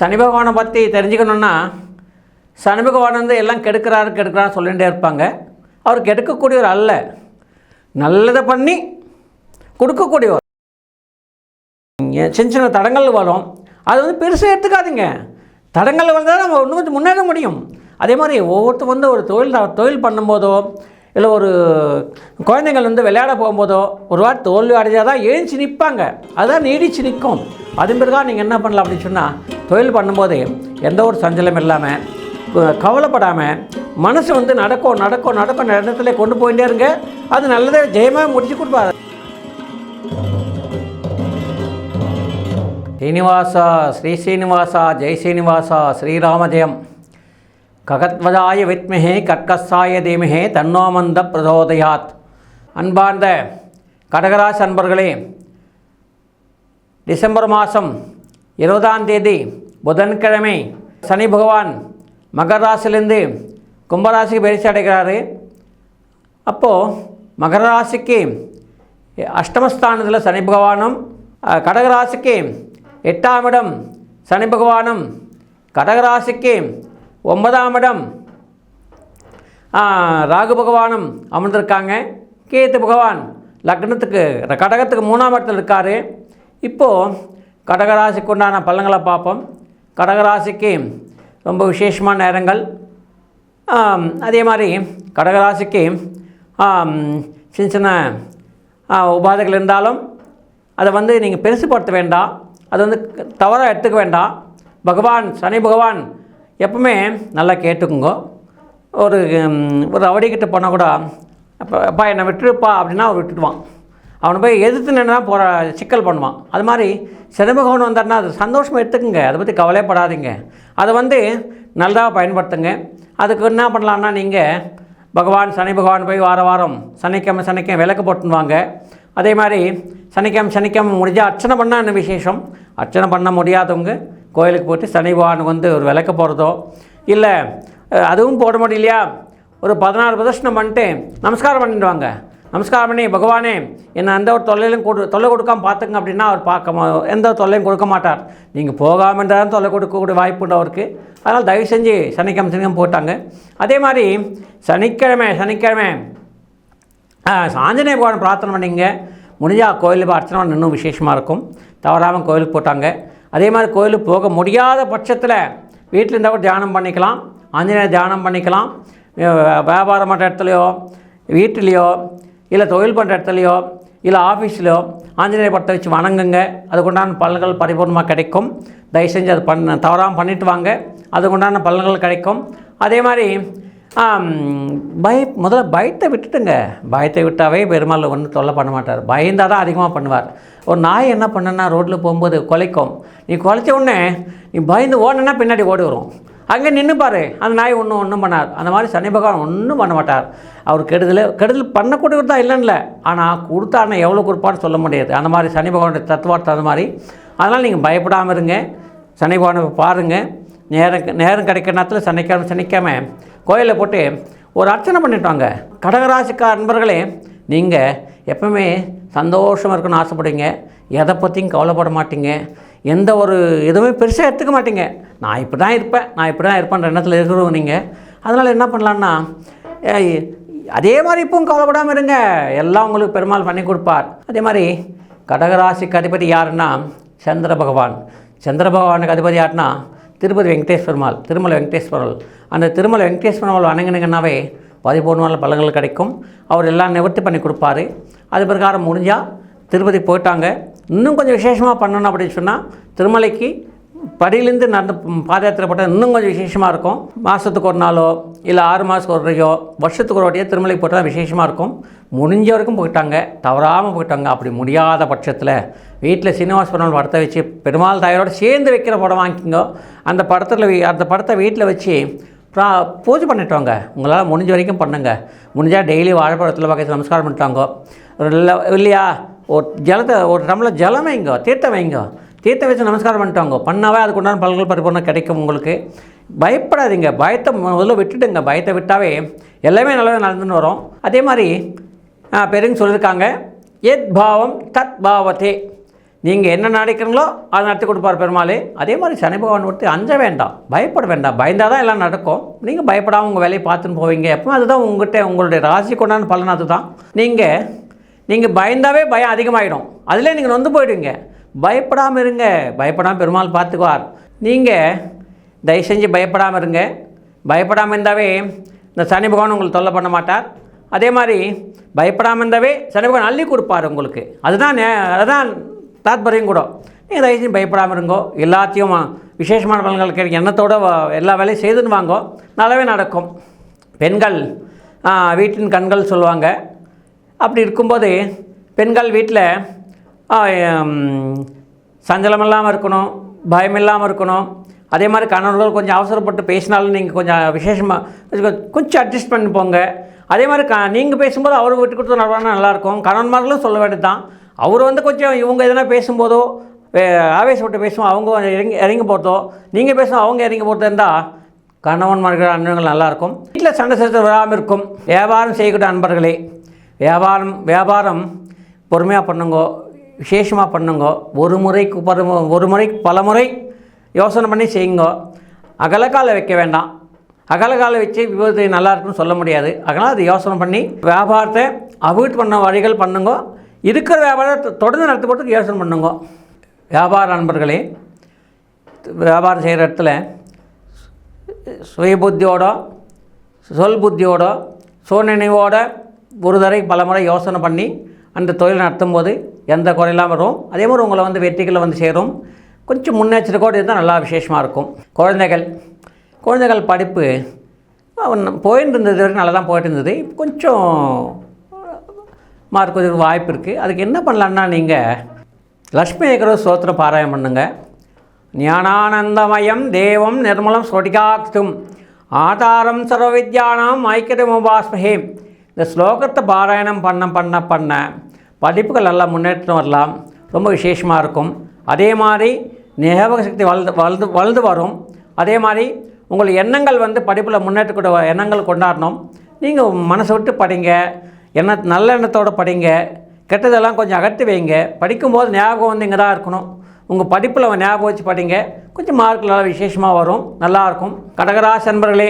சனி பகவானை பற்றி தெரிஞ்சுக்கணுன்னா சனி பகவான் வந்து எல்லாம் கெடுக்கிறாரு கெடுக்கிறான்னு சொல்லிகிட்டே இருப்பாங்க. அவர் கெடுக்கக்கூடியவர் அல்ல. நல்லதை பண்ணி கொடுக்கக்கூடியவர். சின்ன சின்ன தடங்கள் வரும். அது வந்து பெருசாக எடுத்துக்காதீங்க. தடங்கள் வந்தால் நம்ம இன்னும் கொஞ்சம் முன்னேற முடியும். அதே மாதிரி ஒவ்வொருத்தர் வந்து ஒரு தொழில் தொழில் பண்ணும்போதோ இல்லை ஒரு குழந்தைங்கள் வந்து விளையாட போகும்போதோ ஒரு வாரம் தோல்வி அடைஞ்சால் தான் எழுச்சி நிற்பாங்க. அதுதான் நீடிச்சு நிற்கும். அது பிறகு நீங்கள் என்ன பண்ணலாம் அப்படின்னு சொன்னால் தொழில் பண்ணும்போது எந்த ஒரு சஞ்சலம் இல்லாமல் கவலைப்படாமல் மனசு வந்து நடக்கும் நடக்கும் நடக்கும் இடத்துல கொண்டு போயிட்டே இருங்க. அது நல்லதே ஜெயமாக முடிச்சு கொடுப்பாரு. ஸ்ரீனிவாசா ஸ்ரீ ஸ்ரீனிவாசா ஜெய் ஸ்ரீனிவாசா ஸ்ரீராம ஜெயம் ககத்வதாய வித்மஹே கட்கசாய தீமஹே தன்னோமந்த பிரதோதயாத். அன்பார்ந்த கடகராசி அன்பர்களே டிசம்பர் மாதம் இருபதாம் தேதி புதன்கிழமை சனி பகவான் மகர ராசிலேருந்து கும்பராசிக்கு பயிற்சி அடைகிறாரு. அப்போது மகர ராசிக்கு அஷ்டமஸ்தானத்தில் சனி பகவானும் கடகராசிக்கு எட்டாம் இடம் சனி பகவானும் கடகராசிக்கு ஒன்பதாம் இடம். ராகு பகவானும் அமர்ந்திருக்காங்க. கேத்து பகவான் லக்னத்துக்கு கடகத்துக்கு மூணாம் இடத்துல இருக்கார். இப்போது கடகராசிக்கு உண்டான பலன்களை பார்ப்போம். கடகராசிக்கு ரொம்ப விசேஷமான நேரங்கள். அதே மாதிரி கடகராசிக்கு சின்ன சின்ன உபாதைகள் இருந்தாலும் அதை வந்து நீங்கள் பெருசுப்படுத்த வேண்டாம். அது வந்து தவறாக எடுத்துக்க வேண்டாம். பகவான் சனி பகவான் எப்பவுமே நல்லா கேட்டுக்குங்க. ஒரு ஒரு அவடிக்கிட்ட போனால் கூட அப்போ அப்பா என்னை விட்டுருப்பா அப்படின்னா அவர் விட்டுடுவான். அவனை போய் எதிர்த்து நின்று தான் போகிற சிக்கல் பண்ணுவான். அது மாதிரி சிறுமுகவன் வந்தார்னா வந்தாருன்னா அது சந்தோஷமாக எடுத்துக்குங்க. அதை பற்றி கவலைப்படாதீங்க. அதை வந்து நல்லா பயன்படுத்துங்க. அதுக்கு என்ன பண்ணலான்னா நீங்கள் பகவான் சனி பகவான் போய் வார வாரம் சனிக்கிழமை சனிக்கிழமை விளக்கு போட்டுன்னு அதே மாதிரி சனிக்கிழமை சனிக்கிழமை முடிஞ்சால் அர்ச்சனை பண்ணால் என்ன விசேஷம்? அர்ச்சனை பண்ண முடியாதவங்க கோயிலுக்கு போயிட்டு சனி பகவானுக்கு வந்து ஒரு விளக்கு போகிறதோ இல்லை அதுவும் போட முடியலையா ஒரு பதினாறு பிரதர்ஷனம் பண்ணிட்டு நமஸ்காரம் பண்ணிட்டு வாங்க. நமஸ்காரம் பண்ணி பகவானே என்னை எந்த ஒரு தொல்லையிலும் கொடு தொல்லை கொடுக்காம பார்த்துங்க அப்படின்னா அவர் பார்க்க எந்த ஒரு தொல்லையும் கொடுக்க மாட்டார். நீங்கள் போகாமல் இருந்தாலும் தொல்லை கொடுக்கக்கூடிய வாய்ப்பு உண்டு அவருக்கு. அதனால் தயவு செஞ்சு சனிக்கிழமை சனிக்கிழமை போட்டாங்க. அதே மாதிரி சனிக்கிழமை சனிக்கிழமை ஆஞ்சநேய பகவான் பிரார்த்தனை பண்ணிங்க. முடிஞ்சால் கோயிலில் அர்ச்சனை இன்னும் விசேஷமாக இருக்கும். தவறாமல் கோயிலுக்கு போட்டாங்க. அதே மாதிரி கோயிலுக்கு போக முடியாத பட்சத்தில் வீட்டில் இருந்தால் கூட தியானம் பண்ணிக்கலாம் ஆஞ்சநேயர் தியானம் பண்ணிக்கலாம் வியாபாரம் பண்ணுற இடத்துலையோ வீட்டிலையோ இல்லை தொழில் பண்ணுற இடத்துலையோ இல்லை ஆஃபீஸ்லையோ ஆஞ்சநேயர் படத்தை வச்சு வணங்குங்க. அதுக்குண்டான பலன்கள் பரிபூர்ணமாக கிடைக்கும். தயவு செஞ்சு அது பண்ண தவறாமல் பண்ணிட்டு வாங்க. அதுக்குண்டான பலன்கள் கிடைக்கும். அதே மாதிரி பய முதல்ல பயத்தை விட்டுட்டுங்க. பயத்தை விட்டாவே பெருமாள் ஒன்றும் தொல்லை பண்ண மாட்டார். பயந்தால் தான் அதிகமாக பண்ணுவார். ஒரு நாய் என்ன பண்ணுன்னா ரோட்டில் போகும்போது குலைக்கும். நீ குலைச்ச உடனே நீ பயந்து ஓடனா பின்னாடி ஓடி வரும். அங்கே நின்று பாரு அந்த நாய் ஒன்றும் ஒன்றும் பண்ணார் அந்த மாதிரி சனி பகவான் ஒன்றும் பண்ண மாட்டார். அவர் கெடுதல் கெடுதல் பண்ணக்கூடியவர் தான் இல்லைன்னு இல்லை ஆனால் கொடுத்தாருன்னா எவ்வளோ கொடுப்பான்னு சொல்ல முடியாது. அந்த மாதிரி சனி பகவானுடைய தத்துவார்த்தம் அந்த மாதிரி. அதனால் நீங்கள் பயப்படாமல் இருங்க. சனி பகவானை பாருங்கள் நேரம் நேரம் கிடைக்கிற நேரத்தில் சனிக்கிழமை சனிக்கிழமை கோயிலில் போட்டு ஒரு அர்ச்சனை பண்ணிட்டாங்க. கடகராசிக்கார நண்பர்களே நீங்கள் எப்பவுமே சந்தோஷமாக இருக்கணும்னு ஆசைப்படுவீங்க. எதை பற்றியும் கவலைப்பட மாட்டீங்க. எந்த ஒரு எதுவுமே பெருசாக எடுத்துக்க மாட்டீங்க. நான் இப்படி தான் இருப்பேன் நான் இப்படி தான் இருப்பேன்ற எண்ணத்தில் இருக்கிறவங்க நீங்கள் அதனால் என்ன பண்ணலான்னா அதே மாதிரி இப்பவும் கவலைப்படாமல் இருங்க. எல்லாம் உங்களுக்கு பெருமாள் பண்ணி கொடுப்பார். அதே மாதிரி கடகராசிக்கு அதிபதி யாருன்னா சந்திர பகவான். சந்திர பகவானுக்கு அதிபதி யாருன்னா திருப்பதி வெங்கடேஸ்வரமால் திருமலை வெங்கடேஸ்வரல் அந்த திருமலை வெங்கடேஸ்வரமால் வணங்கினீங்கன்னாவே பரிபூர்ணமான பலன்கள் கிடைக்கும். அவர் எல்லாம் நிவர்த்தி பண்ணி கொடுப்பாரு. அது பிரகாரம் முடிஞ்சால் திருப்பதி போயிட்டாங்க. இன்னும் கொஞ்சம் விசேஷமாக பண்ணணும் அப்படின்னு சொன்னால் திருமலைக்கு படியிலேருந்து நடந்த பாத யாத்திரை போட்டால் இன்னும் கொஞ்சம் விசேஷமாக இருக்கும். மாதத்துக்கு ஒரு நாளோ இல்லை ஆறு மாதத்துக்கு ஒரு தடவையோ வருஷத்துக்கு ஒரு வாட்டியோ திருமலைக்கு போட்டால் விசேஷமாக இருக்கும். முடிஞ்ச வரைக்கும் போயிட்டாங்க. தவறாமல் போயிட்டாங்க. அப்படி முடியாத பட்சத்தில் வீட்டில் சீனிவாச பெருமாள் படத்தை வச்சு பெருமாள் தாயாரோட சேர்ந்து வைக்கிற படம் வாங்கிக்கோங்க. அந்த படத்தில் அந்த படத்தை வீட்டில் வச்சு ப்ரா பூஜை பண்ணிட்டோங்க. உங்களால் முடிஞ்ச வரைக்கும் பண்ணுங்க. முடிஞ்சால் டெய்லி வாழைப்பழத்தில் வகையில் நமஸ்காரம் பண்ணிட்டாங்க. இல்லை இல்லையா? ஒரு ஜலத்தை ஒரு டம்ளர் ஜலம் வைங்க தீர்த்தம் வைங்க தீர்த்த வச்சு நமஸ்காரம் பண்ணிட்டாங்க. பண்ணாவே அதுக்கு உண்டான பலன்கள் பரிபூர்ணம் கிடைக்கும் உங்களுக்கு. பயப்படாதீங்க. பயத்தை முதல்ல விட்டுடுங்க. பயத்தை விட்டாவே எல்லாமே நல்லதாக நடந்துன்னு வரும். அதே மாதிரி பெருங்க சொல்லியிருக்காங்க. எத் பாவம் தத் பாவத்தே. நீங்கள் என்ன நினைக்கிறீங்களோ அதை நடத்தி கொடுப்பார் பெருமாள். அதே மாதிரி சனி பகவான் விட்டு அஞ்ச வேண்டாம். பயப்பட வேண்டாம். பயந்தால் தான் எல்லாம் நடக்கும். நீங்கள் பயப்படாமல் உங்கள் வேலையை பார்த்துன்னு போவீங்க. எப்போ அதுதான் உங்கள்கிட்ட உங்களுடைய ராசி கொண்டான பலன். அதுதான். நீங்கள் நீங்கள் பயந்தாவே பயம் அதிகமாகிடும் அதிலே நீங்கள் நொந்து போயிடுவீங்க. பயப்படாமல் இருங்க. பயப்படாமல் பெருமாள் பார்த்துக்குவார். நீங்கள் தயவு செஞ்சு பயப்படாமல் இருங்க. பயப்படாமல் இருந்தாவே இந்த சனி பகவான் உங்களுக்கு தொல்லை பண்ண மாட்டார். அதே மாதிரி பயப்படாமல் இருந்தாவே சனி பகவான் அள்ளி கொடுப்பார் உங்களுக்கு. அதுதான் அதுதான் தாத்பரியம் கூட. நீங்கள் தயவு செஞ்சு பயப்படாமல் இருங்கோ. எல்லாத்தையும் விசேஷமான பலன்கள் கிடைக்கும் எண்ணத்தோடு எல்லா வேலையும் செய்துன்னு வாங்கோ. நல்லாவே நடக்கும். பெண்கள் வீட்டின் கண்கள் சொல்லுவாங்க. அப்படி இருக்கும்போது பெண்கள் வீட்டில் சஞ்சலம் இல்லாமல் இருக்கணும் பயம் இல்லாமல் இருக்கணும். அதே மாதிரி கணவர்கள் கொஞ்சம் அவசரப்பட்டு பேசினாலும் நீங்கள் கொஞ்சம் விசேஷமாக கொஞ்சம் அட்ஜஸ்ட் பண்ணி போங்க. அதே மாதிரி க நீங்கள் பேசும்போது அவருக்கு விட்டு கொடுத்து நடவானா நல்லாயிருக்கும். கணவன்மார்களும் சொல்ல வேண்டியது தான் அவர் வந்து கொஞ்சம் இவங்க எதனா பேசும்போதோ ஆவேசப்பட்டு பேசும் அவங்க இறங்கி இறங்கி போகிறதோ நீங்கள் பேசும் அவங்க இறங்கி போகிறதோ இருந்தால் கணவன்மார்கள் அன்பர்கள் நல்லாயிருக்கும். வீட்டில் சண்டை சச்சரவு வராமல் இருக்கும். வியாபாரம் செய்யக்கூடிய அன்பர்களே வியாபாரம் வியாபாரம் பொறுமையாக பண்ணுங்கோ. விசேஷமாக பண்ணுங்கோ. ஒரு முறைக்கு பல ஒரு முறைக்கு பல முறை யோசனை பண்ணி செய்யுங்கோ. அகலக்கால வைக்க வேண்டாம். அகலக்கால வச்சு விபத்து நல்லா இருக்குன்னு சொல்ல முடியாது. அதனால் அது யோசனை பண்ணி வியாபாரத்தை அவிட் பண்ண வழிகள் பண்ணுங்கோ. இருக்கிற வியாபாரத்தை தொடர்ந்து நடத்தி போகிறதுக்கு யோசனை பண்ணுங்க. வியாபார நண்பர்களே வியாபாரம் செய்கிற இடத்துல சுய புத்தியோட சொல் புத்தியோட சுயநினைவோட ஒரு தடவை பல முறை யோசனை பண்ணி அந்த தொழில் நடத்தும் போது எந்த குறையெல்லாம் வரும். அதே மாதிரி உங்களை வந்து வெற்றிகளை வந்து சேரும். கொஞ்சம் முன்னெச்சரிக்கையோடு இருந்தால் நல்லா விசேஷமாக இருக்கும். குழந்தைகள் குழந்தைகள் படிப்பு அவன் போயிட்டு இருந்தது வரைக்கும் நல்லா தான் போயிட்டு இருந்தது. கொஞ்சம் மார்க் வாய்ப்பு இருக்குது அதுக்கு என்ன பண்ணலான்னா நீங்கள் லக்ஷ்மி ஏகர ஸ்தோத்திரம் பாராயணம் பண்ணுங்க. ஞானானந்தமயம் தேவம் நிர்மலம் ஸ்படிகாக்தும் ஆதாரம் சர்வ சர்வவித்யானாம் ஐக்கியமுபாஸ்மஹே இந்த ஸ்லோகத்தை பாராயணம் பண்ண பண்ண பண்ண படிப்புகள் நல்லா முன்னேற்றம் வரலாம் ரொம்ப விசேஷமாக இருக்கும். அதே மாதிரி ஞாபக சக்தி வளர்ந்து வளர்ந்து வளர்ந்து வரும். அதே மாதிரி உங்கள் எண்ணங்கள் வந்து படிப்பில் முன்னேற்றக்கூடிய எண்ணங்கள் கொண்டாடணும். நீங்கள் மனசை விட்டு படிங்க எண்ண நல்ல எண்ணத்தோடு படிங்க கெட்டதெல்லாம் கொஞ்சம் அகற்றி வைங்க. படிக்கும்போது ஞாபகம் வந்து இங்கே தான் இருக்கணும். உங்கள் படிப்பில் ஞாபகம் வச்சு படிங்க. கொஞ்சம் மார்க் நல்லா விசேஷமாக வரும் நல்லாயிருக்கும் கடகராசி அன்பர்களே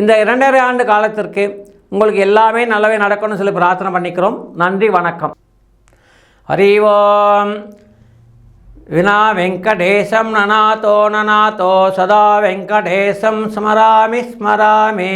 இந்த இரண்டரை ஆண்டு காலத்திற்கு உங்களுக்கு எல்லாமே நல்லாவே நடக்கணும்னு சொல்லி பிரார்த்தனை பண்ணிக்கிறோம். நன்றி வணக்கம். హరి ఓం వినా వెంకటేశం ననాతో ననాతో సదా వెంకటేశం స్మరామి స్మరామి